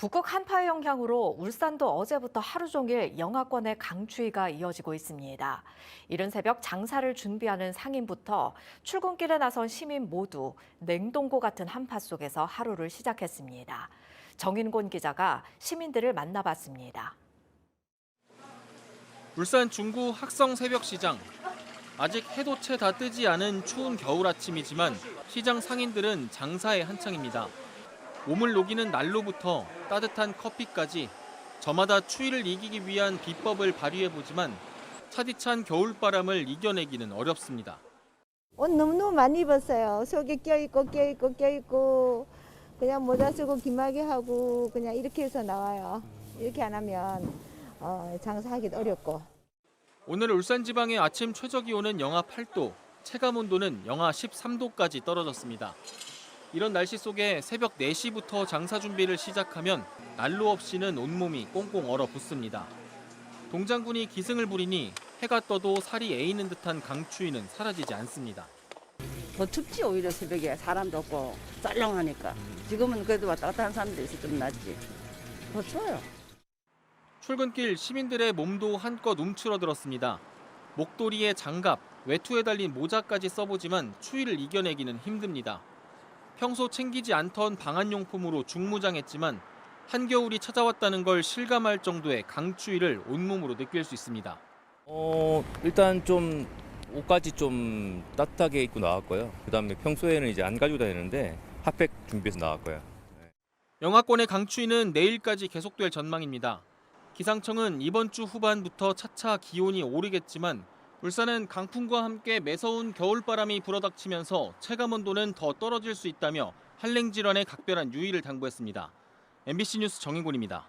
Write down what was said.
북극 한파의 영향으로 울산도 어제부터 하루 종일 영하권의 강추위가 이어지고 있습니다. 이른 새벽 장사를 준비하는 상인부터 출근길에 나선 시민 모두 냉동고 같은 한파 속에서 하루를 시작했습니다. 정인곤 기자가 시민들을 만나봤습니다. 울산 중구 학성 새벽 시장. 아직 해도 채 다 뜨지 않은 추운 겨울 아침이지만 시장 상인들은 장사에 한창입니다. 몸을 녹이는 난로부터 따뜻한 커피까지 저마다 추위를 이기기 위한 비법을 발휘해 보지만 차디찬 겨울바람을 이겨내기는 어렵습니다. 옷 너무너무 많이 입었어요. 속에 껴있고 껴있고 껴있고 그냥 모자 쓰고 기마개 하고 그냥 이렇게 해서 나와요. 이렇게 안 하면 어, 장사하기도 어렵고. 오늘 울산 지방의 아침 최저 기온은 영하 8도, 체감 온도는 영하 13도까지 떨어졌습니다. 이런 날씨 속에 새벽 4시부터 장사 준비를 시작하면 난로 없이는 온몸이 꽁꽁 얼어붙습니다. 동장군이 기승을 부리니 해가 떠도 살이 에이는 듯한 강추위는 사라지지 않습니다. 더 춥지 오히려 새벽에 사람도 없고 썰렁하니까 지금은 그래도 왔다 갔다 하는 사람들이 있어 좀 낫지 더 추워요 출근길 시민들의 몸도 한껏 움츠러들었습니다. 목도리에 장갑, 외투에 달린 모자까지 써보지만 추위를 이겨내기는 힘듭니다. 평소 챙기지 않던 방한용품으로 중무장했지만 한겨울이 찾아왔다는 걸 실감할 정도의 강추위를 온몸으로 느낄 수 있습니다. 어 일단 좀 옷까지 좀 따뜻하게 입고 나왔고요. 그다음에 평소에는 이제 안 가지고 다니는데 핫팩 준비해서 나왔고요. 영하권의 강추위는 내일까지 계속될 전망입니다. 기상청은 이번 주 후반부터 차차 기온이 오르겠지만 울산은 강풍과 함께 매서운 겨울바람이 불어닥치면서 체감 온도는 더 떨어질 수 있다며 한랭 질환에 각별한 유의를 당부했습니다. MBC 뉴스 정인곤입니다.